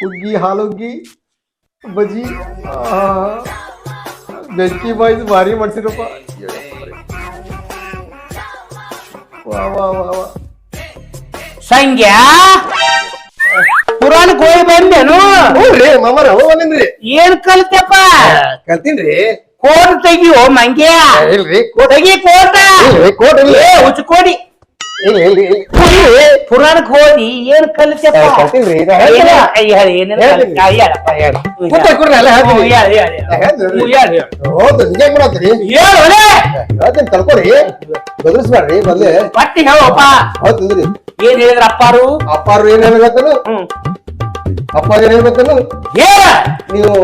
ಹುಗ್ಗಿ ಹಾಲು ಹುಗ್ಗಿ ಬಜ್ಜಿ. ಆಹಾ. ಬೆಂಕಿ ಬಾಯ್ಸ್ ಭಾರಿ ಮಾಡ್ಸಿರಪ್ಪ ವಾ ವಾ ವಾ ವಾ. ಸಂಗ್ಯಾ ಪುರಾಣಕ್ ಹೋಗಿ ಬಂದೇನು? ಹ್ಞೂನ್ರಿ ಮಾಮರ ಹೋ ಬಂದಿನ್ರಿ. ಏನ್ ಕಲ್ತಪ್ಪ ಕಲ್ತೀನ್ರಿ. ಕೋಟ್ ತೆಗಿಯೋ ಮಂಗ್ಯಾ? ಇಲ್ರಿ ಕೋಟ್. ತೆಗಿ ಕೋಟ. ಇಲ್ರಿ ಕೋಟ್ ಇಲ್ರಿ. ಏ ಇಲ್ರಿ ಪುರಾಣಕ್ ಹೋಗಿ ಏನ್ ಕಲ್ತಪ್ಪ ನಾ ಏನ್- ಹೇಳ್ತೀನಿ. ಹೇಳ್ತೀನಿ. ಕೂತ್ಕೊಳ್ಳಿ, ಕೂತ್ಕೊಳ್ಳಿ, ಹೇಳ್ತೀನಿ. ಹೇಳ್ತೀನಿ. ಹೌದು ನಿಜ ಮಾಡತ್ರಿ ಹೇಳ್ತೀನಿ ಬದಲಿಸ್ಬೇಡ್ರಿ ಮೊದ್ಲೇ. ಹೇಳಪ್ಪ ಹೇಳಿದ್ರ ಅಪ್ಪಾರು? ಅಪ್ಪಾರು ಏನ್ ಹೇಳ್ಬೇಕನು ಹ್ಮ್ ಅಪ್ಪಾರು ಏನ್ ಹೇಳ್ಬೇಕನು ಹೇಳ. ನೀವು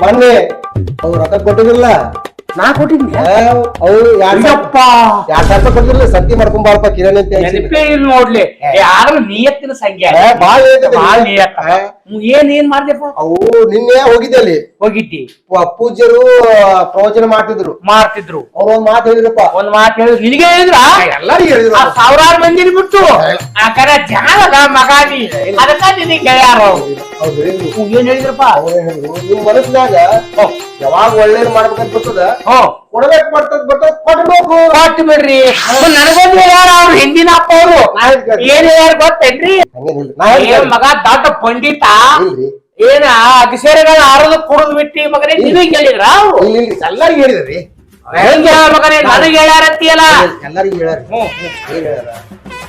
ಮೊನ್ನೆ ಅವ್ರು ರೊಕ್ಕ ಕೊಟ್ಟಿದ್ರಲ್ಲ ನಾ ಕೊಟ್ಟಿದ್ನಿ ಅವ್ರು ಎರಡ್ ಅಯ್ಯಪ್ಪ. ಎರಡ್ ಸಾವಿರ ರೂಪಾಯಿ ಕೊಟ್ಟಿದ್ರಲ್ಲ ಸಂತಿ ಮಾಡ್ಕೊಂಡ್ ಕಿರಣ್ ಅಂತ. ನೆನಪೇ ಇಲ್ಲ ನೋಡ್ಲಿ. ಏ, ಆದ್ರೂ ನಿಯತ್ತಿನ ಸಂಖ್ಯೆ. ಏ, ಬಾಳ್. ಬಾಳ್ ನಿಯತ್ತ. ಏ, ಹ್ಮ್, ಏನ್ ಏನ್ ಮಾಡ್ದೆಪ್ಪ? ಅವು ನಿನ್ನೆ ಹೋಗಿದ್ದೆ ಅಲ್ಲಿ. ಹೋಗಿದ್ದಿ. ಪ- ಪೂಜ್ಯರು ಪ್ರವಚನ ಮಾಡ್ತಿದ್ರು. ಮಾಡ್ತಿದ್ರು. ಅವ್ರು ಒಂದ್ ಮಾತು ಹೇಳಿದ್ರಪ್ಪ. ಒಂದ್ ಮಾತು ಹೇಳಿದ್ರು. ನಿನಗೆ ಹೇಳಿದ್ರ? ಎಲ್ಲರಿಗೂ ಹೇಳಿದ್ರು. ಆ ಸಾವಿರಾರು ಮಂದಿನ ಬಿಟ್ಟು. ಆ ಕಡೆ ಜಾಗದ ಮಗಾನಿ ಅದಕ್ಕ ನಿನಗೆ ಗೆಳೆಯಾರ ಅವ್ರು. ಏನ್ ಹೇಳಿದ್ರಪ್ಪ? ನಿಮ್ ಮನಸ್ಸಿನಾಗ ಯಾವಾಗ ಒಳ್ಳೇದ್ ಮಾಡ್ಬೇಕಂತ ಬರ್ತದ ಕೊಡ್ಬೇಕು ಬರ್ತದ ಬರ್ತದ ಕೊಡ್ಬೇಕು. ಕೊಟ್ಟು ಬಿಡ್ರಿ. ನನಗೊಂದು ಹೇಳ್ಯಾರ ಅವ್ರು ಹಿಂದಿನ ಅಪ್ಪ ಅವರು? ಏನ್ ಹೇಳ್ಯಾರ ಗೊತ್ತೇನ್ರಿ. ಮಗ ದೊಡ್ಡ ಪಂಡಿತ? ಏನ ಅಗಸೇರೆಗಳ ಆರೋದ ಕುಡಿದು ಬಿಟ್ಟಿ ಮಗನೇ? ನಿನಗೆ ಹೇಳಿದ್ರ ಎಲ್ಲರಿಗೂ ಹೇಳಿದ್ರಿ. ಹೆಂಗ ಮಗನೇ? ನನಗೆ ಹೇಳ್ಯಾರಂತೀಯಲ್ಲ? ಎಲ್ಲರಿಗೂ ಹೇಳ್ಯಾರ ಹ್ಮ್. ಹೇಳ್ಯಾರ?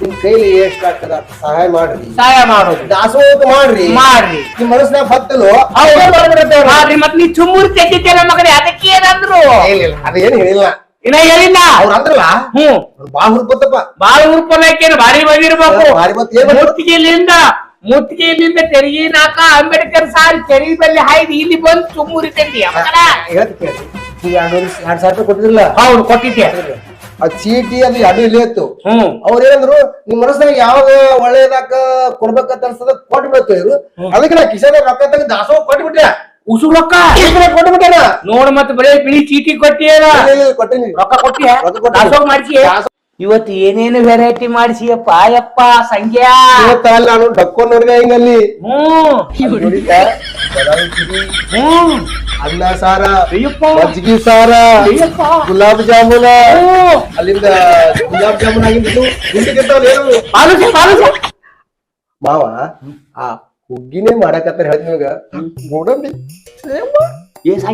ನಿಮ್ ಕೈಲಿ ಎಷ್ಟ್ ಆಗ್ತದ? ಸಹಾಯ ಮಾಡ್ರಿ. ಸಹಾಯ ಮಾಡೋದು. ದಾಸೋಹ ಮಾಡ್ರಿ. ಮಾಡ್ರಿ. ನಿಮ್ ಮನಸ್ಸಿನಾಗ ಬತ್ತಲು ಮಾಡ್ರಿ ಮತ್ ನೀ ಚುಮ್ಮುರಿ ತೆಗಿತೀರ ಮಗನೇ ಅದಕ್ಕೆ ಏನಂದ್ರು? ಅದೇನು ಹೇಳಿಲ್ಲ. ಇನ್ನ ಹೇಳಿಲ್ಲ. ಅವ್ರ ಅಂದ್ರಲ್ಲ? ಹ್ಮ್ ಬಾ ಹುಡ್ಕೊತಪ್ಪ ಬಾಳ ಉರ್ಕೊಳಕೇನು ಭಾರಿ ಬಂದಿರ್ಬೇಕು. ಭಾರಿ? ಮುತ್ತಿಗೆಲಿಂದ ಮುತ್ತಿಗೆಲಿಂದ ತೆರಿಗೆ ನಾಕ ಅಂಬೇಡ್ಕರ್ ಸಾರಿ ತೆರಿಗೆ ಬಲ್ಲಿ ಹಾಯ್ದು ಇಲ್ಲಿ ಬಂದು ಚುಮ್ಮೂರಿ ತೆಗಿ ಹೇಳ್ತೀನಿ ಎರಡ್ ಸಾವಿರ ರೂಪಾಯಿ ಕೊಟ್ಟಿದ್ರಲ್ಲ? ಹೌದು ಕೊಟ್ಟಿದ್ದೆ. ಆ ಚೀಟಿ ಅದು ಎರಡು ಇಲ್ಲೇ ಇತ್ತು. ಹ್ಮ್. ಅವ್ರ ಏನಂದ್ರು ನಿಮ್ ಮನಸ್ಸಿನಾಗ ಯಾವಾಗ ಒಳ್ಳೇದಾಕ ಕೊಡ್ಬೇಕಂತ ಅನ್ಸದ ಕೊಟ್ಬಿಡ್ತು ಇವ್ರು ಅದಕ್ಕೆ ನಾ ಕಿಶನ್ ರೊಕ್ಕ ತೆಗೆದು ದಾಸೋಹ ಕೊಟ್ಬಿಟ್ಟೆ ಉಸುರೊಕ್ಕ ಕೊಟ್ಬಿಟ್ಟೆ ನಾ. ನೋಡ್ ಮತ್ ಬರೀ ಬಿಳಿ ಚೀಟಿ ಕೊಟ್ಟಿಯಲ್ಲ ಕೊಟ್ಟಿನಿ. ರೊಕ್ಕ ಕೊಟ್ಟಿಯ ರೊಕ್ಕ. ದಾಸೋಹ ಮಾಡಿಸಿ ಇವತ್ತು ಏನೇನು ವೆರೈಟಿ ಮಾಡಿಸಿಯಪ್ಪ ಯಪ್ಪ ಸಂಖ್ಯಾ ಇವತ್ತ ಅಲ್ಲಿ ನಾನು ಡಕ್ಕೊಂಡ್ ನೋಡಿದೆ ಹಿಂಗಲ್ಲಿ ಹ್ಮ್. ಹ್ಮ್. ಅನ್ನ ಸಾರ ಅಯ್ಯಪ್ಪ. ಮಜ್ಜಿಗೆ ಸಾರ ಅಯ್ಯಪ್ಪ. ಗುಲಾಬ್ ಜಾಮೂನ. ಅಲ್ಲಿಂದ ಗುಲಾಬ್ ಜಾಮೂನ್ ಆಗಿದ್ದು ಮಾವ ಆ ಹುಗ್ಗಿನೇ ಮಾಡಕತ್ತಾರ ಹೇಳ್ತೀನಿ ನಿಮಗ ಗೋಡಂಬಿ. ಈಸ್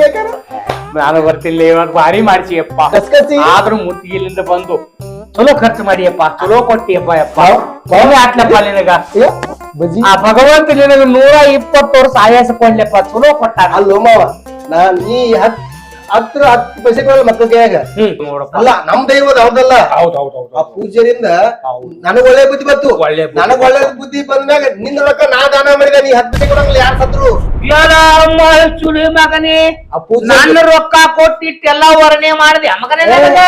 ಬೇಕಾರ ನಾನು ಬರ್ತಿಲ್ಲ ಇವಾಗ ಭಾರಿ ಮಾಡ್ಸಿಯಪ್ಪ ಕಸ್ಕಸಿ. ಆದ್ರೂ ಮುತ್ತಿಗೆಲಿಂದ ಬಂದು ಚಲೋ ಖರ್ಚು ಮಾಡಿಯಪ್ಪ ಚಲೋ ಕೊಟ್ಟಿಯಪ್ಪ ಯಪ್ಪ ಪಾವ್- ಪಾವ್- ಒಮ್ಮೆ ಆತ್ಲಪ್ಪ ನಿನಗ ಏ, ಬಜ್ಜಿ ಆ ಭಗವಂತ ನಿನಗ ನೂರ ಇಪ್ಪತ್ತು ವರ್ಷ ಆಯಾಸ ಕೊಡ್ಲಪ್ಪ ಚಲೋ ಕೊಟ್ಟಾನ ಅಲ್ಲೋ ಮಾವ ನಾನ್ ನೀ ಹತ್ ಹತ್ರ ಹತ್ತು ಪೈಸೆ ಕೊಡಲ್ಲ ಮಕ್ಕಳ ಕೈಯಾಗ ನೋಡಪ್ಪ. ಅಲ್ಲ ನಮ್ ದೈವದ ಹೌದಲ್ಲ ಹೌದ್ ಹೌದ್ ಹೌದ್ ಆ ಪೂಜ್ಯರಿಂದ ಹೌದು. ನನಗ್ ಒಳ್ಳೆ ಬುದ್ಧಿ ಬಂತು. ಒಳ್ಳೆ ಬುದ್ಧಿ. ನನಗ್ ಒಳ್ಳೆ ಬುದ್ಧಿ ಬಂದ್ಮ್ಯಾಗ ನಿನ್ನ ರೊಕ್ಕ ನಾ ದಾನ ಮಾಡಿದ ನೀ ಹತ್ತು ಪೈಸೆ ಕೊಡಂಗಿಲ್ಲ ಯಾರು ಸತ್ರು? ಯಾರಮ್ಮ ಚುಳಿ ಮಗನೇ? ಆ ಪೂಜ್ಯ ನನ್ನ ರೊಕ್ಕ ಕೊಟ್ಟಿಟ್ಟೆಲ್ಲ ವರ್ಣೆ ಮಾಡಿದೆ. ಮಗನೇ ನನಗ?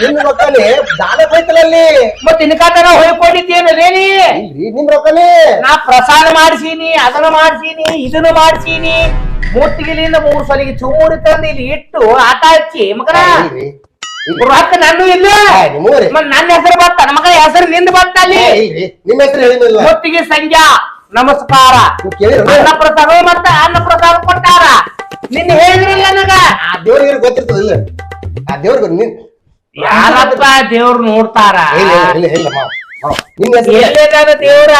ನಿಮ್ ರೊಕ್ಕನೇ? ದಾನ ಹೋಯ್ತಲ್ಲ ಅಲ್ಲಿ ಮತ್ ಇನ್ಕಾತನ ಹೊಯ್ಕೊಂಡಿದ್ದೇನು ರೇನಿ ಇಲ್ರಿ ನಿಮ್ ರೊಕ್ಕನೇ? ನಾ ಪ್ರಸಾದ ಮಾಡ್ಸೀನಿ ಅದನ್ನ ಮಾಡ್ಸೀನಿ ಇದನ್ನ ಮಾಡ್ಸೀನಿ. ಮೂರ್ತಿಗಿಲಿಂದ ಮೂರು ಸಲಿಗೆ ಚುಮ್ಮುಡಿ ತಂದು ಇಲ್ಲಿ ಇಟ್ಟು ಆಟ ಹಚ್ಚಿ ಮಗನ ಇಲ್ರಿ. ನನ್ನೂ ಇಲ್ಲ ಮತ್ ನನ್ನ ಹೆಸರು ಬತ್ತ ನಮ್ಮ ಮಗನ ಹೆಸರು ನಿಂದ ಬತ್ತ ಅಲ್ಲಿ ನಿಮ್ಮ ಹೆಸರು ಹೇಳಿದಿಲ್ಲ ಮುತ್ತಿಗೆ ಸಂಖ್ಯಾ ನಮಸ್ಕಾರ ನೀವು ಕೇಳಿರೋ? ಅನ್ನ ಪ್ರಸಾದ ಮತ್ತ ಅನ್ನ ಪ್ರಸಾದ ಕೊಟ್ಟಾರ ನಿನ್ನ ಹೇಳಿದ್ರಲ್ಲ ನನಗ ಆ ದೇವ್ರಿಗೆ ಗೊತ್ತಿರ್ತದಿಲ್ಲ ಆ ದೇವ್ರಿಗೆ ನಿನ್ ಯಾರಪ್ಪ ದೇವ್ರು ನೋಡ್ತಾರ ಇಲ್ಲ ಇಲ್ಲ ಇಲ್ಲ ಇಲ್ಲ ಮಾವ ಮಾವ, ನಿಮ್ ಎಲ್ಲೇದಾನ ದೇವ್ರ.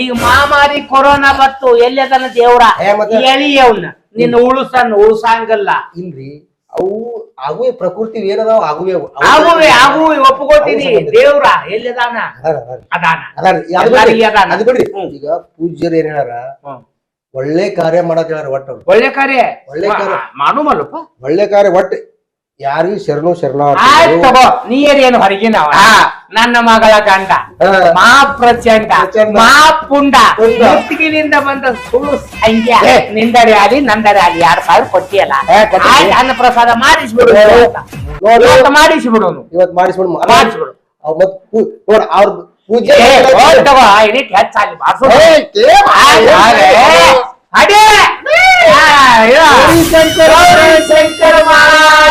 ಈಗ ಮಾಮಾರಿ ಕೊರೋನಾ ಬತ್ತು ಎಲ್ಲದನ ದೇವ್ರ? ಏ, ಮತ್ತೆ? ಎಳಿ ಅವ್ನ ನಿನ್ನ ಉಳಿಸನ್ ಉಳಿಸಂಗಲ್ಲ. ಇಲ್ರಿ ಅವು ಆಗುವೆ ಪ್ರಕೃತಿ ಏನದಾವ? ಆಗುವೆ ಆಗುವೆ ಆಗುವೆ. ಒಪ್ಕೋತೀನಿ ದೇವ್ರ ಎಲ್ಲದಾನ ಅದಾನ, ಅದಾನ. ಅದಾನ ಅದಾನ. ಅದು ಬಿಡ್ರಿ. ಈಗ ಪೂಜ್ಯರು ಏನ್ ಹೇಳಾರ. ಒಳ್ಳೆ ಕಾರ್ಯ ಮಾಡಕ್ ಹೇಳಾರ ಒಟ್ಟು ಒಳ್ಳೆ ಕಾರ್ಯ? ಒಳ್ಳೆ ಕಾರ್ಯ. ಮಾಡುಮಲ್ಲಪ್ಪ ಒಳ್ಳೆ ಕಾರ್ಯ ಒಟ್ಟು ಯಾರಿಗೂ ಶರಣು ಶರಣ ಆಯ್ತು ತಗೋ ನೀರೇನು ಹೊರಗಿನವ ನನ್ನ ಮಗಳ ಗಂಡ. ಮಾ ಪ್ರಚಂಡ. ಮಾ ಪುಂಡ. ಮುತ್ತಿಗಿನಿಂದ ಬಂದ ಸುಳ್ಳು ಸಂಖ್ಯೆ ಏ. ನಿಂದಡೆ ಆಲಿ ನಂದಡೆ ಆಲಿ ಎರಡ್ ಸಾವಿರ ಕೊಟ್ಟಿಯಲ್ಲ ಅನ್ನ ಪ್ರಸಾದ ಮಾಡಿಸ್ಬಿಡು ಇವತ್ತು ಮಾಡಿಸ್ಬಿಡು ಇವತ್ತು ಮಾಡಿಸ್ಬಿಡು ಮಾಡಿಸ್ಬಿಡು. ನೋಡ್ ಅವ್ರ ಪೂಜೆ ತಗೋ ಇದಕ್ಕೆ ಹೆಚ್ಚಾಗಿ ಆಯ್ತು. ಅದೇ ಆ, ಇದು. ಗೌರಿ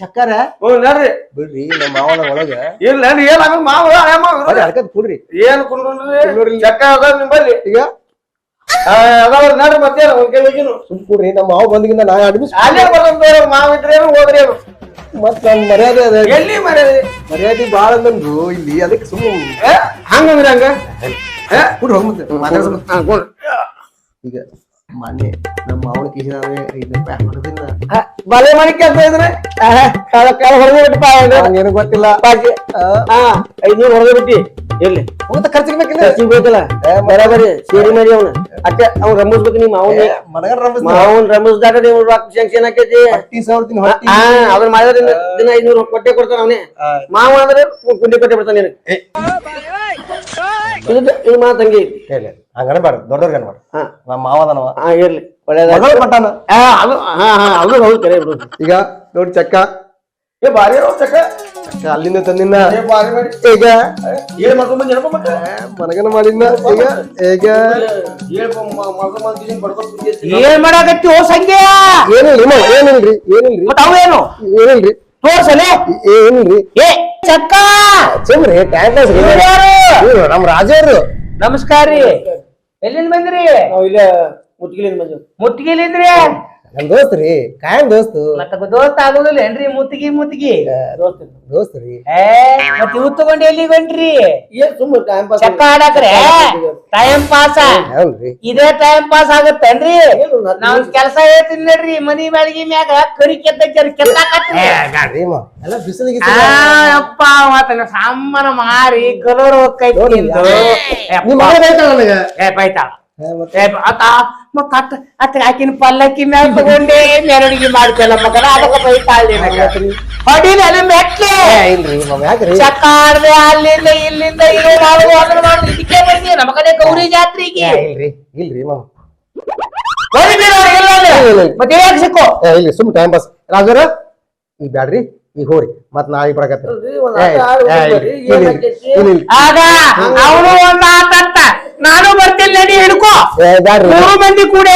ಚಕ್ಕಾರ? ನೋಡ್ರಿ ನಡ್ರಿ. ಬಿಡ್ರಿ ನಮ್ಮ ಮಾವನ ಒಳಗ. ಇಲ್ಲ ಏನ್ ಆಗ ಮಾವ ಅಳ್ಕತ್ ಕೂಡ್ರಿ. ಏನ್ ಕುಡ್ರಿ ಚಕ್ಕ ಅದ ನಿಂಬಲ್ಲಿ? ಈಗ? ಆ, ಅದಾವ ನಡ್ರಿ ಮತ್ತೇನು ಒಂದ್ ಕೈ ಹೋಗಿನು ಸುಮ್ ಕುಡ್ರಿ ನಮ್ಮ ಮಾವ ಬಂದಿಗಿಂದ ನಾ ಅಡ್ಮಿಸ್ ಅಲ್ಲೇ ಬರೋದು ಮಾವ ಇದ್ರೇನು ಹೋದ್ರೇನು ಮತ್ ನನ್ ಮರ್ಯಾದೆ ಅದ. ಎಲ್ಲಿ ಮರ್ಯಾದೆ? ಮರ್ಯಾದೆ ಬಾಳ ಅಂದ್ರು ಇಲ್ಲಿ ಅದಕ್ಕೆ ಸುಮ್ ಹಂಗಂದ್ರೆ ಹಂಗ? ಕುಡ್ರಿ ಕೂಡ್ ಮತ್ತೆ. ಈಗ. ಮೊನ್ನೆ ನಮ್ಮ ಅವಳ ಕಿಸಿದಾವೆ ಐದು ರೂಪಾಯಿ ಹೊಡೆದಿಲ್ಲ ಆ, ಬಲೆ ಮನೆ ಕೆಲಸ ಇದ್ರೆ? ಗೊತ್ತಿಲ್ಲ. ಐದ್ನೂರು ಹೊರಗೆ ಬಿಟ್ಟಿ. ಎಲ್ಲಿ ಹೋಗ್ತಾ ಖರ್ಚಿಗೆ ಬೇಕಿಲ್ಲ? ಖರ್ಚಿಗೆ ಬೇಕಲ್ಲ. ಬರಾಬರಿ ಸೇರಿ ಮರಿ ಅವನು. ಅಕ್ಕ ಅವ್ನು ರಮಿಸ್ಬೇಕು ನಿಮ್ಮ ಅವನ ಮಾವನ್ ರಮಿಸ್ದಾಗ ನೀವು ರೊಕ್ಕ ಶಾಂಕ್ಷನ್ ಹಾಕೈತಿ. ಅದನ್ನ ಮಾಡಿದ್ರೆ ದಿನ- ದಿನ ಐದ್ನೂರು ಕೊಟ್ಟೆ ಕೊಡ್ತಾನ ಅವನೇ. ಮಾವ ಅಂದ್ರೆ ಗುಂಡಿ ಕೊಟ್ಟೆ ಬಿಡ್ತಾನೆ ನಿನಗೆ. ಇದು ಇದು ಮಾತಂಗಿ ಹೇಳಿ ಹಂಗನ ಬೇಡ ದೊಡ್ಡವ್ರಿಗೆ ಅನ್ಬೇಡ ಹಾ. ನಮ್ಮ ಮಾವ ಅದನವ ಹಾ ಇರ್ಲಿ. ಒಳ್ಳೇದ ಮಗಳು ಪಟ್ಟಾನ? ಹಾ ಅದು ಹಾ ಹಾ ಅದು ಹೌದು ಕರೆ ಬಿಡು. ಈಗ ನೋಡಿ ಚಕ್ಕ. ಏ ಬಾರಿ ಅದಾವ ಚಕ್ಕ. ಚಕ್ಕ ಅಲ್ಲಿಂದ ತಂದಿನ ಏ ಬಾರಿ ಮಾಡಿ. ಈಗ? ಏನ್ ಮಾಡ್ಕೊಂಡ್ ಮನಗನ ಮಾಡಿನ ಈಗ? ಈಗ? ಹೇಳ್ಪ ಮಾಡ್ಕೊಂಡ್ ಬಂದಿದ್ದೀನಿ ಬಡ್ಕೊಂಡ್ ಬಂದಿದ್ದೀನಿ ಏನ್ ಮಾಡಾಕತ್ತಿ ಓ ಸಂಜೆ ಏನಿಲ್ರಿ ಏನಿಲ್ರಿ ಏನಿಲ್ರಿ. ಮತ್ತ ಅವೇನು ಏನಿಲ್ರಿ. ತೋರ್ಸಲೆ? ಏ ಚಕ್ಕ? ನಮ್ಮ ರಾಜರು ನಮಸ್ಕಾರ ರೀ. ಎಲ್ಲಿಂದ ಬಂದ್ರಿ? ನಾವು ಇಲ್ಲೇ ಮುಟ್ಗಿಲಿಂದ ಬಂದು ಮುತ್ತಿಗೆಲಿಂದ್ರಿ ನಮ್ ದೋಸ್ತ್ ರೀ ಕಾಯಂ ದೋಸ್ತು. ಮತ್ತ ದೋಸ್ತ ಆಗುದಿಲ್ಲ ಏನ್ರಿ ಮುತ್ತಿಗಿ ಮುತ್ತಿಗೆ. ದೋಸ್ತ್ ರೀ ಏ ಮತ್ ಇವ್ ತಗೊಂಡ್ ಹೊಂಟ್ರಿ? ಏನ್ ಸುಮ್ಮನೆ ಟೈಮ್ ಪಾಸ್ ಚಕ್ಕ ಆಡಕ್ರೆ? ಟೈಮ್ ಪಾಸ್ ಇದೇ ಟೈಮ್ ಪಾಸ್ ಆಗತ್ತೇನ್ರಿ ನಾವ್ ಕೆಲ್ಸ ಹೇಳ್ತೀನಿ ನೋಡ್ರಿ ಮನಿ ಬಾಡಿಗೆ ಮ್ಯಾಗ ಕರಿ ಕೆತ್ತ ಕೆತ್ತಾಕತ್ರಿ. ಎಲ್ಲ ಬಿಸಿಲಿಗೆ ಅಪ್ಪ ಮತ್ತ ಸಾಮಾನ ಮಾರಿ ಕಲರ್ ಹೋಗ್ತೈತಿ ನೋಡಿ, ಎಂದು. ನಿಮ್ ಯಪ್ಪ. ಮಗ ಬೈತಾಳ ನನಗ? ಏ ಬೈತಾಳ. ಆತ ಮತ್ತ ಆಕಿನ ಪಲ್ಲಕ್ಕಿ ಮ್ಯಾಲ ತಗೊಂಡೆ ಮೆರವಣಿಗೆ ಮಾಡ್ತೇಲ್ಲ ಮಗನ ಅದಕ್ಕೆ ಬೈತಾಳ ಹೊಡಿಲಿ ಅಲ್ಲಿ ಮೆಟ್ಲೆ ಏ, ಇಲ್ರಿ ಮಾವ ಯಾಕ್ರಿ ಚಕ್ಕ ಆಡ್ದೆ ಅಲ್ಲಿಂದ ಇಲ್ಲಿಂದ ಇರೋ ನಾವು ಅದನ್ನ ಮಾಡುದು ಇದಕ್ಕೆ ಬಂದಿ ನಮ್ಮ ಕಡೆ ಗೌರಿ ಜಾತ್ರೆಗೆ ಇಲ್ರಿ ಮಾವ. ಇಲ್ಲ, ಇಲ್ಲ. ಮತ್ತೆ ಯಾಕೆ ಸಿಕ್ಕೋ ಏ ಸುಮ್ ಟೈಮ್ ಪಾಸ್ ರಾಜರ ಈಗ ಬ್ಯಾಡ್ರಿ ಈಗ ಹೋರಿ ಮತ್ ನಾಳೆ ಬರಕತ್ತಿ? ಆಗ ಅವನು ಒಂದ್ ಆತಂತ ನಾನು ಬರ್ತೀನಿ ನಡಿ ಹಿಡ್ಕೋ. ಮೂರು ಮಂದಿ ಕೂಡ.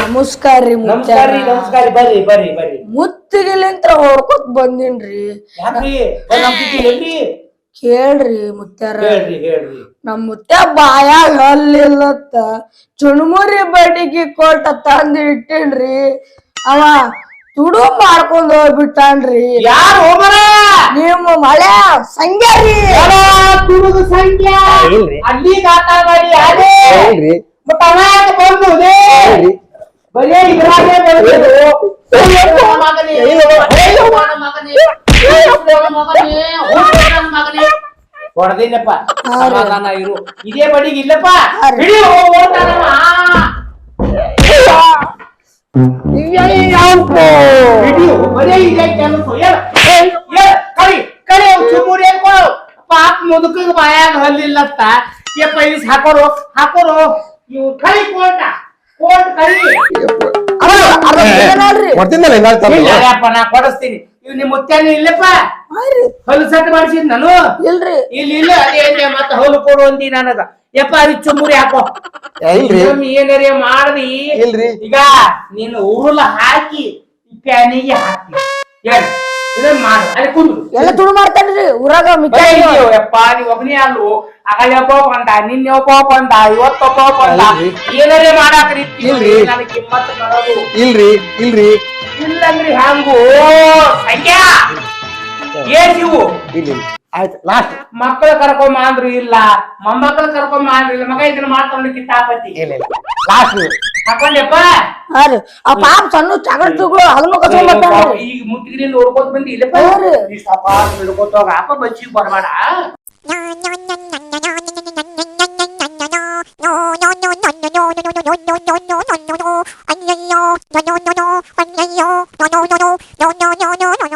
ನಮಸ್ಕಾರ ರೀ ನಮಸ್ಕಾರ ರೀ ನಮಸ್ಕಾರ ಬರ್ರಿ ಬರ್ರಿ ಬರ್ರಿ. ಮುತ್ತಿಗಿಲಿಂತ್ರ ಹೊಡ್ಕೊತ್ ಬಂದಿನ್ರಿ. ಯಾಕ್ರಿ? ನಮ್ ಎಲ್ರಿ ಕೇಳ್ರಿ ಮುತ್ಯಾರ. ಹೇಳ್ರಿ ಹೇಳ್ರಿ. ನಮ್ ಮುತ್ಯ ಬಾಯಾಗ ಹಲ್ಲಿಲ್ಲತ್ತ. ಚುಣಮುರಿ ಬಡಿಗೆ ಕೊಟ್ಟ ತಂದ್ ಇಟ್ಟಿನ್ರಿ. ಅವ ತುಡು ಮಾಡ್ಕೊಂಡ್ ಹೋಗ್ಬಿಟ್ಟಾನ್ರಿ. ಯಾರು ಹೋಗರ ನಿಮ್ಮ ಮಳೆ ಸಂಖ್ಯೆ ರೀ. ತುಡುಗು ಸಂಖ್ಯಾ ಇಲ್ರಿ. ಅಲ್ಲಿ ಕಾಟ ಮಾಡಿ ಅದೇ ಇಲ್ರಿ ಮತ್ತ ಅವ ಯಾಕೆ ಬಂದು ಇಲ್ರಿ ಬರೇ ಇದ್ರಾಗೆ ಬಂದಿದ್ದು. ಮಗನೇ. ಮಗನೇ. ಹೊಡೆದಿಲ್ಲಪ್ಪ ಸಮಾಧಾನ ಇರು. ಇದೇ ಬಡಿಗೆ ಇಲ್ಲಪ್ಪ. ಬಿಡಿ ಓಡ್ತಾನವ ಬಿಡಿ ಬರೇ ಇದೆ ಕೆಲಸ. ಏನ್ ಏನ್ ಕಳಿ ಕಳಿ ಚುಮ್ಮುರಿ ಹಾಕೋ ಪಾಪ ಮುದುಕಿಗೆ ಬಾಯಾಗ ಹಲ್ಲಿಲ್ಲತ್ತ ಯಪ್ಪ ಇಸ್ ಹಾಕೋರು ಹಾಕೋರು. ಇವು ಕಳಿ ಕೋಟ ಕೋಟ್. ಇಲ್ಲ ಕೊಡಿಸ್ತೀನಿ. ಇವ್ ನಿಮ್ ಮುತ್ಯಾನ ಇಲ್ಲಪ್ಪ? ಹಾರಿ. ಹಲ್ಲು ಸಟ್ ಮಾಡ್ಸಿದ್ ನಾನು? ಇಲ್ರಿ. ಇಲ್ಲಿ ಇಲ್ಲ ಅದೇ ಮತ್ತ ಹಲ್ಲು ಕೊಡು ಅಂದಿ ನನಗ ಯಪ್ಪ ಅದು ಚುಮ್ಮುರಿ ಹಾಕೋ. ಏನಾರೇ ಮಾಡ್ದಿ? ಇಲ್ರಿ. ಈಗ ನೀನು ಉರುಳ ಹಾಕಿ ಪ್ಯಾನಿಗೆ ಹಾಕಿ. ಹೇಳು. ಇದನ್ನ ಮಾಡು. ಅಲ್ಲಿ ಕುಂದ್ರು. ಎಲ್ಲ ತುಡು ಮಾಡ್ತಾನ್ರಿ. ಊರಾಗ ಮಿಕ್ಕ ಬರೀ ಇದ್ಯೋ ಯಪ್ಪ ನೀವ್ ಒಬ್ಬನೇ ಅಲ್ಲು ಆಗಲೇ ಒಬ್ಬ ಬಂದ ನಿನ್ನೆ ಒಬ್ಬ ಬಂದ ಇವತ್ತೊಬ್ಬ ಬಂದ ಏನರೇ ಮಾಡಾಕ್ರಿ. ಇಲ್ರಿ. ನನಗೆ ಬರೋದು ಇಲ್ರಿ ಇಲ್ರಿ. ಇಲ್ಲಂದ್ರಿ ಹಂಗು. ಸಂಖ್ಯಾ. ಏನ್ ಇವು? ಇಲ್ಲಿ ಆಯ್ತು ಲಾಸ್ಟ್ ಮಕ್ಕಳು ಕರ್ಕೊಂಬ ಅಂದ್ರು ಇಲ್ಲ ಮೊಮ್ಮಕ್ಕಳು ಕರ್ಕೊಂಬ ಅಂದ್ರು ಇಲ್ಲ ಮಗ ಇದನ್ನ ಮಾಡ್ಕೊಂಡು ಕಿತ್ತಾಪತಿ ಇಲ್ಲ ಇಲ್ಲ ಲಾಸ್ಟ್ ಹಾಕೊಂಡೆಪ್ಪ ಹಾ ರೀ ಆ ಪಾಪ ಸಣ್ಣ ಚಗಡ್ತುಗಳು ಅದನ್ನು ಕಸ್ಕೊಂಡ್ ಬರ್ತಾನ್ರಿ ಈಗ ಮುತ್ತಿಗಿರಿಂದ ಹೊಡ್ಕೋತ ಬಂದಿ ಇಲ್ಲಪ್ಪ. ಈ ಸಪ ಹಿಡ್ಕೋತಾಗ ಅಪ್ಪ ಬಚ್ಚಿಗೆ ಬರಬೇಡ ಅಯ್ಯಯ್ಯೋ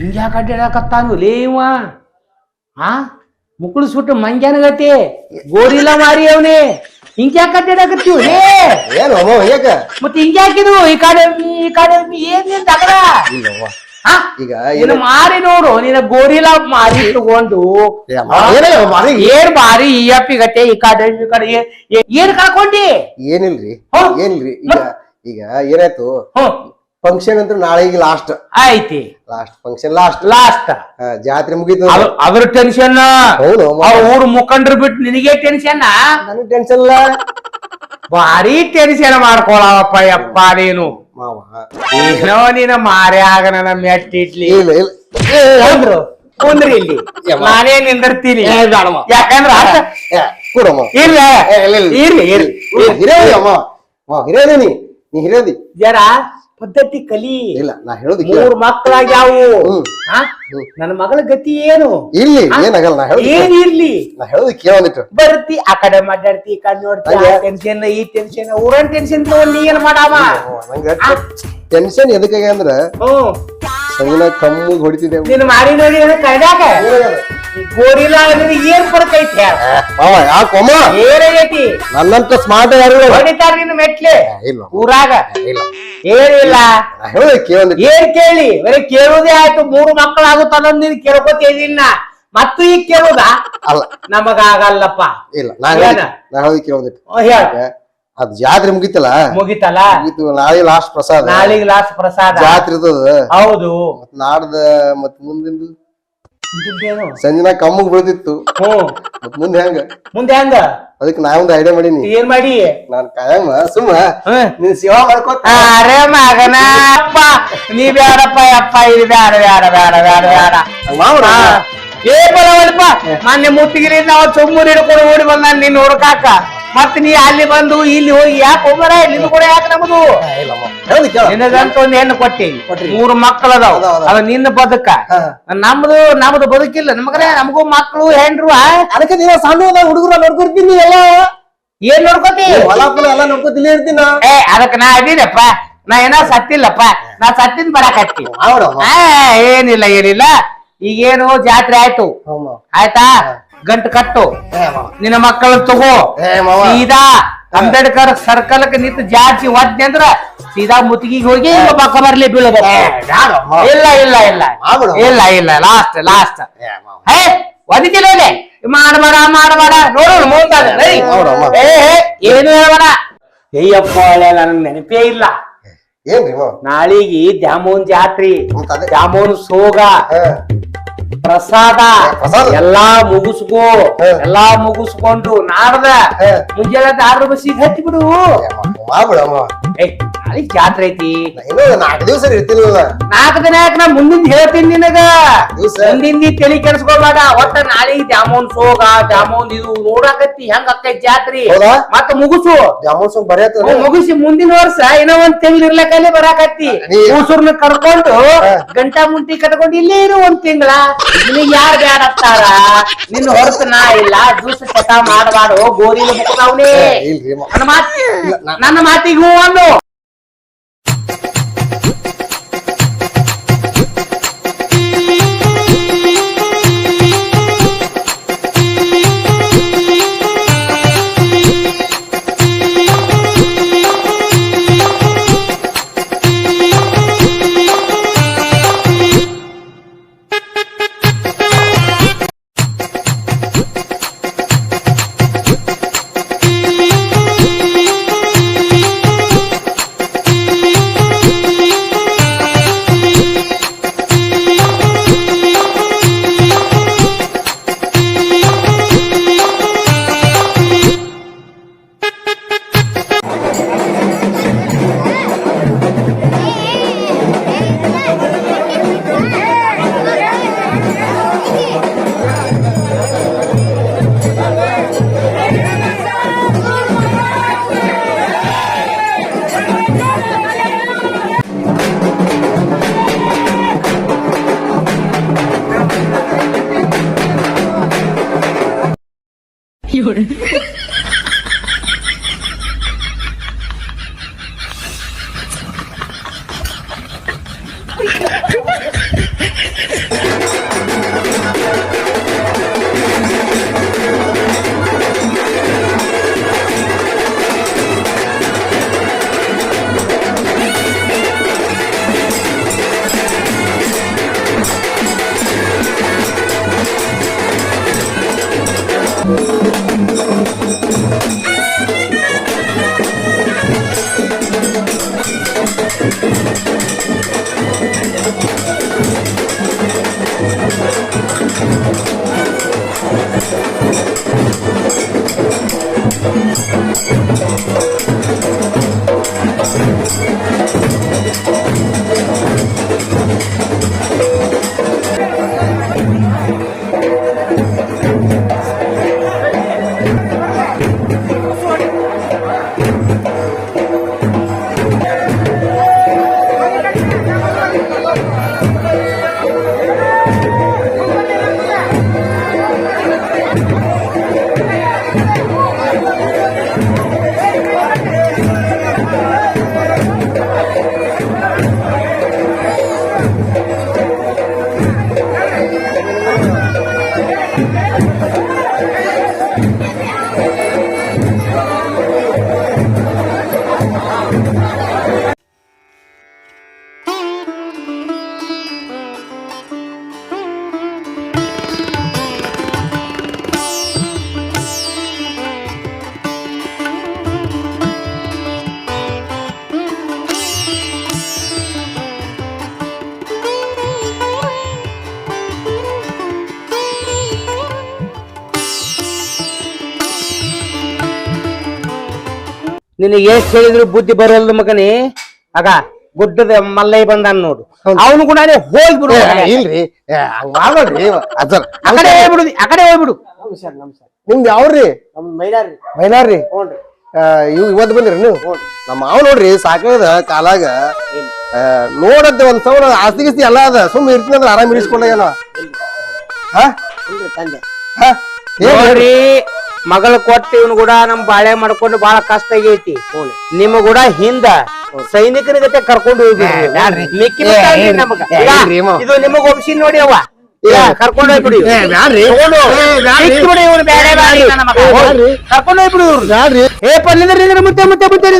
ಹಿಂಗ್ಯಾಕ ಅಡ್ಡಾಡಕತ್ತಾನು ಲೇ ಆ? ಮುಕ್ಕಳು ಸುಟ್ಟು ಮಂಗ್ಯಾನಗತಿ ಗೋರಿಲ್ಲ ಮಾರಿ ಅವನೇ. ಹಿಂಗ್ಯಾಕ ಅಡ್ಡಾಡಕತ್ತೀವ್ ಲೇ. ಏನು ಅಮ್ಮ ಯಾಕ ಮತ್ತೆ ಹಿಂಗ್ಯಾಕಿದು ಈ ಕಡೆ ಈ ಕಡೆ ಏನ್ ನಿನ್ ತಗಡ ಇಲ್ಲವ್ವ. ಈಗ ನಿನ್ನ ಮಾರಿ ನೋಡು. ನಿನ್ನ ಗೋರಿಲ್ಲ ಮಾರಿ ತಗೊಂಡು ಏನೇ ಮಾರಿ? ಏನ್ ಮಾರಿ ಈ ಅಪ್ಪಿಗತ್ತೆ ಈ ಕಡೆ ಈ ಕಡೆ ಏ- ಏ- ಏನ್ ಕಳ್ಕೊಂಡಿ ಏನಿಲ್ರಿ? ಹಾ? ಏನಿಲ್ರಿ? ಈಗ ಈಗ ಏನಾಯ್ತು? ಹ್ಮ್ ಫಂಕ್ಷನ್ ಅಂತ ನಾಳೆ ಈಗ ಲಾಸ್ಟ್ ಆಯ್ತಿ ಲಾಸ್ಟ್ ಫಂಕ್ಷನ್ ಲಾಸ್ಟ್ ಲಾಸ್ಟ್ ಜಾತ್ರೆ ಮುಗೀತು ಅದ್ರ. ಟೆನ್ಷನ್ ಹೌದು ಊರು ಊರ್ ಮುಖಂಡ್ರು ಬಿಟ್ಟು ನಿನಗೆ ಟೆನ್ಷನ್ ನನಗೆ ಟೆನ್ಷನ್ ಇಲ್ಲ. ಭಾರಿ ಟೆನ್ಷನ್ ಮಾಡ್ಕೊಳವಪ್ಪ ಯಪ್ಪ ನೀನು. ಮಾವ. ಏನೋ ನೀನ ಮಾರೆ ಆಗ ನನ್ನ ಮೆಟ್ಟಿಟ್ಲಿ ಇಲ್ಲ ಇಲ್ಲ. ಅಂದ್ರು ಕುಂದ್ರಿ. ಇಲ್ಲಿ. ನಾನೇ ನಿಂದಿರ್ತೀನಿ. ಯಾಕಂದ್ರ ಇಲ್ಲ. ಇಲ್ಲ, ಇಲ್ಲ. ಇರ್ಲಿ ಇರ್ಲಿ. ಅಮ್ಮ. ಅಮ್ಮ, ಹಿರಿಯದಿ ನೀ. ನೀ ಹಿರಿಯದಿ ಜರ ಪದ್ಧತಿ ಕಲಿ. ಇಲ್ಲ ನಾ ಹೇಳೋದು ಮೂರು ಮಕ್ಕಳಾಗಿ ಯಾವು? ನನ್ನ ಮಗಳ ಗತಿ ಏನು? ಇಲ್ಲಿ ಏನಾಗಲ್ಲ ನಾ ಹೇಳೋದು ಏನ್ ಇರ್ಲಿ? ನಾ ಹೇಳೋದು ಕೇಳಿಟ್ಟು ಬರ್ತಿ ಆ ಕಡೆ ಮಾತಾಡ್ತಿ ಈ ಕಡೆ ನೋಡ್ತಿ. ಟೆನ್ಷನ್ ಈ ಟೆನ್ಷನ್ ಊರನ್ ಟೆನ್ಷನ್ ನೀ ಏನ್ ಮಾಡಾವ? ಟೆನ್ಷನ್ ಎದಕ್ಕಾಗ ಅಂದ್ರ ಹ್ಮ್. ಸಂಗಿನ ಕಮ್ಮು ಹೊಡಿತಿದೆ. ನೀನು ಮಾರಿ ನೋಡಿ ಕೈದಾಗ? ಗೋರಿಲ್ಲ ಅಂದ್ರೆ ಏನ್ ಹೇಳ? ಮಾವ ಯಾಕಮ್ಮ ಏನಾಗೈತಿ? ನನ್ನಂತ ಸ್ಮಾರ್ಟ್ ಯಾರು ಹೊಡಿತಾರ ನಿನ್ನ ಮೆಟ್ಲೆ? ಇಲ್ಲ. ಊರಾಗ? ಇಲ್ಲ. ಏನಿಲ್ಲ ಹೇಳಿ ಕೇಳಿ ಏನ್ ಕೇಳಿ? ಬರೀ ಕೇಳುದೇ ಆಯ್ತು. ಮೂರು ಮಕ್ಕಳಾಗುತ್ತ ನೀನ್ ಕೇಳ್ಕೊತಿದಿನ್ನ ಮತ್ತು ಈಗ ಕೇಳುದ? ಅಲ್ಲ. ನಮಗಾಗಲ್ಲಪ್ಪ. ಇಲ್ಲ ನಾನು ಏನ? ಹೇಳೋದು ನಾ ಹೇಳೋದು ಕೇಳೋದಿಟ್ಟು ಹೇಳ. ಅದ್ ಜಾತ್ರೆ ಮುಗಿತಲ್ಲ? ಮುಗಿತಲ್ಲ? ಮುಗೀತು. ನಾಳೆ ಲಾಸ್ಟ್ ಪ್ರಸಾದ. ನಾಳಿಗ್ ಲಾಸ್ಟ್ ಪ್ರಸಾದ. ಜಾತ್ರೆ ಇರ್ತದ ಹೌದು. ಮತ್ ನಾಡ್ದ ಮತ್ ಮುಂದಿಂದು? ಸಂಜಿನ ಕಮ್ಮಗ್ ಬೀಳ್ತಿತ್ತು. ಮತ್ ಮುಂದೆ ಹೆಂಗ? ಮುಂದೆ ಹೆಂಗ? ಅದಕ್ಕೆ ನಾ ಒಂದು ಐಡಿಯಾ ಮಾಡೀನಿ. ಏನ್ ಮಾಡಿ? ನಾನ್ ಕಾಯಮ್ಮ ಸುಮ್ಮ. ನೀನ್ ಸೇವಾ ಮಾಡ್ಕೋತ. ಅರೆ ಮಗನ ಅಪ್ಪ. ನೀ ಬ್ಯಾಡಪ್ಪ ಅಪ್ಪ. ಇದು ಬ್ಯಾಡ ಬ್ಯಾಡ ಬ್ಯಾಡ ಬ್ಯಾಡ ಬ್ಯಾಡ. ಏ ಬರವಲ್ಪ ಮೊನ್ನೆ ಮುತ್ತಿಗಿರಿಂದ ಅವ ಚುಮ್ಮೂರ್ ಹಿಡ್ಕೊಂಡು ಓಡಿ ಬಂದ ನಿನ್ನ ಹುಡುಕಾಕ ಮತ್ ನೀ ಅಲ್ಲಿ ಬಂದು ಇಲ್ಲಿ ಹೋಗಿ ಯಾಕೆ ಹೋಗ್ಬಾರ ನಿನ್ನ ಕೂಡ ಯಾಕೆ ನಮ್ದು? ನಿನಗಂತ ಒಂದ್ ಹೆಣ್ಣು ಕೊಟ್ಟಿ. ಮೂರು ಮಕ್ಕಳು ಅದಾವ. ಅದ ನಿನ್ನ ಬದುಕ. ನಮ್ದು ನಮ್ದು ಬದುಕಿಲ್ಲ. ನಮಗನೇ ನಮಗೂ ಮಕ್ಕಳು ಹೆಂಡ್ರು? ಅದಕ್ಕೆ ನೀವ ಸಣ್ಣ ಹುಡುಗರು ನೋಡ್ಕೊಡ್ತೀನಿ ಎಲ್ಲ? ಏನ್ ನೋಡ್ಕೋತಿ? ಹೊಲ ಫಲ ಎಲ್ಲ ನೋಡ್ಕೊತಿಲ್ಲ ಇರ್ತೀನಿ ನಾ ಏ ಅದಕ್ಕೆ ನಾ ಅದೀನಪ್ಪ ನಾ ಏನೋ ಸತ್ತಿಲ್ಲಪ್ಪ. ನಾ ಸತ್ತಿನ ಬರಕತ್ತಿ ಮಾವ್ರ ಆ, ಏನಿಲ್ಲ ಏನಿಲ್ಲ. ಈಗೇನು ಜಾತ್ರೆ ಆಯ್ತು. ಆಯ್ತಾ? ಗಂಟು ಕಟ್ಟು. ನಿನ್ನ ಮಕ್ಕಳ ತಗೋ. ಏ ಮಾವ. ಸೀದಾ ಅಂಬೇಡ್ಕರ್ ಸರ್ಕಲ್ ನಿಂತು ಜಾಸ್ತಿ ಒದ್ನೆ ಅಂದ್ರ ಸೀದಾ ಮುತ್ತಿಗೆ ಹೋಗಿ ಪಕ್ಕ ಬರ್ಲಿ ಬೀಳಬೇಕು ಇಲ್ಲ ಇಲ್ಲ ಇಲ್ಲ. ಇಲ್ಲ ಇಲ್ಲ ಲಾಸ್ಟ್ ಲಾಸ್ಟ್ ಏ ಮಾವ. ಹೇ ಒದಿತಿಲ್ಲ ಇಲ್ಲಿ? ಮಾಡಬೇಡ ಮಾಡಬೇಡ. ನೋಡೋಣ ಏ, ಏನು ಹೇಳಬೇಡ. ಅಯ್ಯಪ್ಪ ನನಗೆ ನೆನಪೇ ಇಲ್ಲ. ನಾಳಿಗೆ ದ್ಯಾಮೋನ್ ಜಾತ್ರಿ. ದ್ಯಾಮೋನ್ ಸೋಗ. ಪ್ರಸಾದ. ಪ್ರಸಾದ? ಎಲ್ಲಾ ಮುಗಿಸ್ಕೋ. ಹ. ಎಲ್ಲಾ ಮುಗಿಸ್ಕೊಂಡು ನಾಡ್ದ ಹ. ಮುಂಜಾನೆ ದಾರ ಬಸ್ಸಿಗೆ ಹತ್ತಿ ಬಿಡು ಏ ನಾಳಿಗ್ ಜಾತ್ರೆ ಐತಿ. ಏನೋ ಇನ್ನೂ ನಾಲ್ಕು ದಿವಸ ಇರ್ತಿಲ್ಲ ನಾಲ್ಕು ದಿನ ಯಾಕೆ ನಾ ಮುಂದಿನ ಹೇಳ್ತೀನಿ ನಿನಗ? ದಿವ್ಸ? ಮುಂದಿನ ತಲೆ ಕೆಡಿಸ್ಕೊಳ್ಬೇಡ ಒಟ್ಟ ನಾಳೆ ದ್ಯಾಮೋನ್ ಸೋಗ ದ್ಯಾಮೋನ್ ಇದು ನೋಡಾಕತ್ತಿ ಹೆಂಗ ಅಕ್ಕೈತಿ ಜಾತ್ರಿ. ಹೌದಾ? ಮತ್ತ ಮುಗಿಸು. ಜಾಮೂನ್ ಸ್ವಲ್ಪ ಬರೀ ಹ್ಮ್, ಮುಗಿಸಿ ಮುಂದಿನ ವರ್ಷ ಏನೋ ಒಂದ್ ತಿಂಗಳು ಇರ್ಲಕ್ಕಲ್ಲಿ ಬರಾಕತ್ತಿ. ನೀ- ಕೂಸುರ್ನ ಕರ್ಕೊಂಡು ಗಂಟಾ ಮುಂಟಿ ಕಟ್ಕೊಂಡು ಇಲ್ಲೇ ಇರು ಒಂದ್ ತಿಂಗಳ. ನಿನಗ್ ಯಾರ್ ಬ್ಯಾಡತ್ತಾರ ನಿನ್ನ ಹೊರತು ನಾ ಇಲ್ಲ. ಜ್ಯೂಸ್ ಚಟ ಮಾಡಬಾರ್ದು. ಗೋರಿ ಮಾವ. ನನ್ನ ಮಾತಿಗೂ ನನ್ನ ಮಾತಿಗೆ ಹೂ ನಿನಗೆ ಎಷ್ಟ್ ಹೇಳಿದ್ರು ಬುದ್ಧಿ ಬರಲ್ದು ಮಗನಿ? ಆಗ ಗುಡ್ಡದ ಮಲ್ಲೈ ಬಂದಾನ ನೋಡು. ಅವನು ಕೂಡ ಹೋಗ್ಬಿಡು ಇಲ್ರಿ. ಹಂಗ ಹಂಗ್ ಮಾಡ್ಬೇಡ್ರಿ ಅದರ ಆ ಕಡೆ ಹೋಗ್ಬಿಡು ಆ ಕಡೆ ಹೋಗ್ಬಿಡು. ನಮಸ್ಕಾರ ನಮಸ್ಕಾರ ನಿಮ್ದು ಯಾವ್ರಿ? ನಮ್ ಮೈಲಾರಿ ಹ್ಞೂನ್ರಿ ಇವ್ ಇವತ್ತು ಬಂದ್ರಿ ನೀವು? ನಮ್ಮ ಮಾವ ನೋಡ್ರಿ ಸಾಕಾಗದ ಕಾಲಾಗ ನೋಡತ್ತೆ ಒಂದ್ ಸಾವಿರ ಆಸ್ತಿ ಗಿಸ್ತಿ ಎಲ್ಲ ಅದ. ಸುಮ್ಮನೆ ಇರ್ತೀನಿ ಅಂದ್ರೆ ಆರಾಮ್ ಇರಿಸ್ಕೊಂಡಾಗೇನ ಹಾ? ತಂದೆ. ಹಾ? ಏನ್ ನೋಡ್ರಿ ಮಗಳ ಕೊಟ್ಟು ಇವನು ಕೂಡ ನಮ್ ಬಾಳೆ ಮಾಡ್ಕೊಂಡು ಬಹಳ ಕಷ್ಟ ಆಗೈತಿ. ನಿಮ್ ಕೂಡ ಹಿಂದ ಸೈನಿಕನ ಜೊತೆ ಕರ್ಕೊಂಡು ಹೋಗಿ. ಇದು ನಿಮಗ್ ಒಪ್ಸಿ ನೋಡಿ ಅವ್ವ. ಈಗ ಕರ್ಕೊಂಡು ಹೋಗ್ಬಿಡಿ. ಕರ್ಕೊಂಡು ಹೋಗ್ಬಿಡು ಇವ್ರು ಏ ಪಲ್ಲಿಂದ್ರ ಮುತ್ತೆ ಮುತ್ತೆ ಮುತ್ತೆ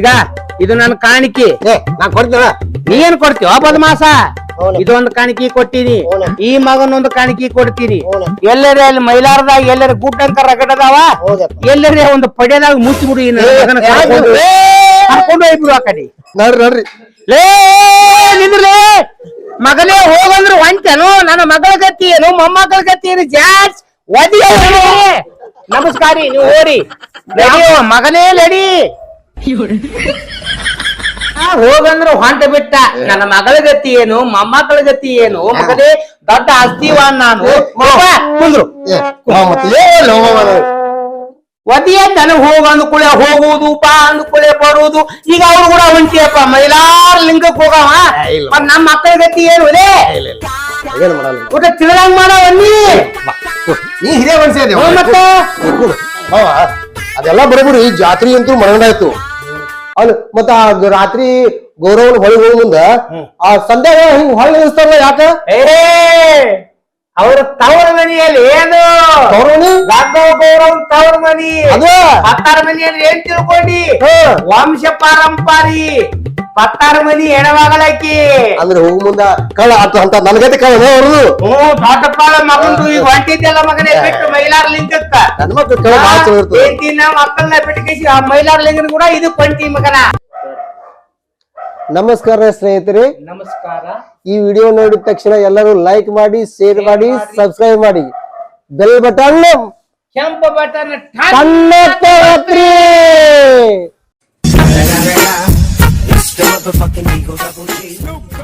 ಈಗ ಇದು ನನ್ನ ಕಾಣಿಕೆ. ನಾ ಕೊಡ್ತೀನ. ನೀ ಏನ್ ಕೊಡ್ತೀವ ಬದಮಾಸ? ಇದೊಂದು ಕಾಣಿಕೆ ಕೊಟ್ಟಿನಿ ಈ ಮಗನೊಂದು ಕಾಣಿಕೆ ಕೊಡ್ತೀನಿ ಎಲ್ಲರ ಅಲ್ಲಿ ಮೈಲಾರದಾಗ ಎಲ್ಲರ ಗುಡ್ ಅಂತ ರಗಡದಾವ ಎಲ್ಲರ ಒಂದು ಪಡೆದಾಗ ಮುಚ್ಚಿಬಿಡು ಕರ್ಕೊಂಡು ಹೋಗ್ಬಿಡು ಆ ಕಡೆ. ನೋಡ್ರಿ ನೋಡ್ರಿ. ಲೇ ನಿಂದ್ರಲೇ. ಮಗನೇ ಹೋಗಂದ್ರೆ ಹೊಂಟೇನು ನನ್ನ ಮಗಳ ಗತಿ ಏನು? ಮೊಮ್ಮಗಳ ಗತಿ ಏನು? ಜಾಸ್ ಒದಿ ನಮಸ್ಕಾರ ನೀವು ಓಡಿ ಮಗನೇ ಆ, ಹೋಗಂದ್ರು ಹೊಂಟ ಬಿಟ್ಟ. ನನ್ನ ಮಗಳ ಗತಿ ಏನು ಮೊಮ್ಮಕ್ಕಳ ಗತಿ ಏನು? ಮಗದೇ ದೊಡ್ಡ ಅಸ್ತಿವ ನಾನು. ಕುಂದ್ರು? ಒದಿಯ ತನ ಹೋಗ ಅಂದ್ಕೂಳೆ ಹೋಗುವುದು ಬಾ ಅಂದ್ಕೂಳೆ ಬರುವುದು. ಈಗ ಅವ್ರು ಕೂಡ ಹೊಂಟಿಯಪ್ಪ ಮೈಲಾರ ಲಿಂಗಕ್ಕೆ ಹೋಗವ. ನಮ್ಮ ಮಕ್ಕಳ ಗತಿ ಏನು ಮಾಡಲ್ಲ ಊಟ ತಿಳಿದಂಗ್ ಮಾಡವ ನೀ ಹಿರಿಯ ಮನುಷ್ಯ ಅದೇ ಅದೆಲ್ಲ ಬರಬಿಡಿ. ಜಾತ್ರೆ ಅಂತೂ ಮನಗಂಡಾಯ್ತು ಅಲ್ಲ ಮತ್ತ ಆ ರಾತ್ರಿ ಗೌರವನ ಹೊಳಿ ಹೋಗ ಮುಂದ ಆ ಸಂಧ್ಯಾಗ ಹಿಂಗ್ ಹೊಳಿ ನಿಲ್ಸ್ತಾರಲ್ಲ ಯಾಕ? ಅವ್ರ ತವರ ಮನೆಯಲ್ಲಿ ಏನು? ಗೌರವನಿ ಗಂಗವ ಗೌರವ್ ತವರ ಮನಿ? ಅದ. ಹತ್ತಾರ ಮನೆಯಲ್ಲಿ ಏನ್ ತಿಳ್ಕೊಂಡಿ. ವಂಶ ಪಾರಂಪಾರಿ. ಪತ್ತಾರ ಮನಿ ಹೆಣವಾಗಳಕಿ ಅಂದ್ರೆ ಹೋಗ ಮುಂದ ಕಳ ಅಂತ ಅಂತ ನನಗೈತೆ ಕಳ ಅವ್ರದು. ಹ್ಞೂ ದೊಡ್ಡಪ್ಪಾಳ ಮಗಂದು ಈಗ ಹೊಂಟಿದ್ದೆಲ್ಲ ಮಗನೇ ಬಿಟ್ಟು ಮೈಲಾರ ಲಿಂಗಕ್ಕ. ನನ್ನ ಮಕ್ಳು ಕಳ್ಳ ಭಾಳ ಚಲೋ ಇರ್ತದೆ. ಹೆಂಡ್ತಿನ ಮಕ್ಕಳನ್ನ ಬಿಟ್ಕೇಸಿ ಆ ಮೈಲಾರ ಲಿಂಗನ ಕೂಡ ಇದು ಕೊಂಟಿ ಮಗನ. ನಮಸ್ಕಾರ ಸ್ನೇಹಿತರೆ. ನಮಸ್ಕಾರ. ಈ ವಿಡಿಯೋ ನೋಡಿದ ತಕ್ಷಣ ಎಲ್ಲರೂ ಲೈಕ್ ಮಾಡಿ ಶೇರ್ ಮಾಡಿ ಸಬ್ಸ್ಕ್ರೈಬ್ ಮಾಡಿ. ಬೆಲ್ ಬಟನ್ ಕೆಂಪ button Kannada It's the motherfucking Eagle Double G.